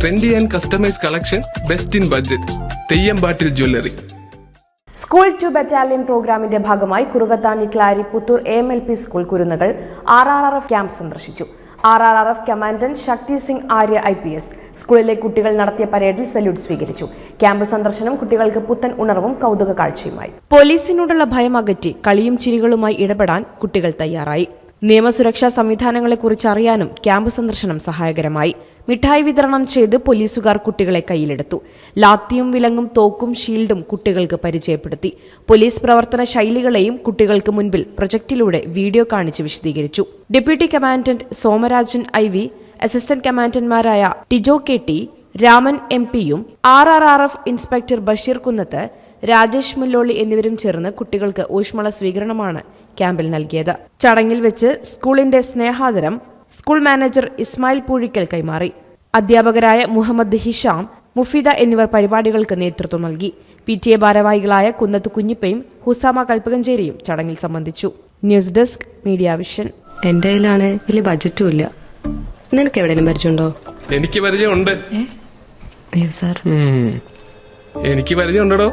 Trendy and customise collection best in budget Theyyampattil jewellery school to battalion പ്രോഗ്രാമിന്റെ ഭാഗമായി Kurukathani Klari Puthur A M L P school കുരുന്നുകൾ R R R F camp സന്ദർശിച്ചു. R R R F commandant Shakti Singh Arya I P S. സ്കൂളിലെ കുട്ടികൾ നടത്തിയ പരേഡിൽ salute സ്വീകരിച്ചു. Camp സന്ദർശനം കുട്ടികൾക്ക് പുത്തൻ ഉണർവും കൗതുക കാഴ്ചയുമായി പോലീസിനോടുള്ള ഭയം അകറ്റി കളിയും ചിരികളുമായി ഇടപെടാൻ കുട്ടികൾ തയ്യാറായി. നിയമസുരക്ഷാ സംവിധാനങ്ങളെക്കുറിച്ച് അറിയാനും ക്യാമ്പ് സന്ദർശനം സഹായകരമായി. മിഠായി വിതരണം ചെയ്ത് പോലീസുകാർ കുട്ടികളെ കയ്യിലെടുത്തു. ലാത്തിയും വിലങ്ങും തോക്കും ഷീൽഡും കുട്ടികൾക്ക് പരിചയപ്പെടുത്തി. പോലീസ് പ്രവർത്തന ശൈലികളെയും കുട്ടികൾക്ക് മുൻപിൽ പ്രൊജക്ടിലൂടെ വീഡിയോ കാണിച്ച് വിശദീകരിച്ചു. Deputy commandant Somarajan I V assistant കമാൻഡന്റ്മാരായ Tijo K T Raman M പിയും R R R F inspector Basheer Kunnath Rajesh Mulloli എന്നിവരും ചേർന്ന് കുട്ടികൾക്ക് ഊഷ്മള സ്വീകരണമാണ് ക്യാമ്പിൽ നൽകിയത്. ചടങ്ങിൽ വെച്ച് സ്കൂളിന്റെ സ്നേഹാദരം സ്കൂൾ മാനേജർ ഇസ്മായിൽ പൂഴിക്കൽ കൈമാറി. അധ്യാപകരായ മുഹമ്മദ് ഹിഷാം മുഫീദ എന്നിവർ പരിപാടികൾക്ക് നേതൃത്വം നൽകി. പി ടി എ ഭാരവാഹികളായ കുന്നത്ത് കുഞ്ഞിപ്പയും ഹുസാമ കൽപ്പകഞ്ചേരിയും ചടങ്ങിൽ സംബന്ധിച്ചു. News desk media vision. എന്റെ കയ്യിലാണ് വലിയ ബജറ്റും ഇല്ല. നിനക്ക് എവിടെയെങ്കിലും പരിചയമുണ്ടോ? എനിക്ക് പരിചയമുണ്ട്. അയ്യോ സാർ. എനിക്ക് പരിചയമുണ്ടോ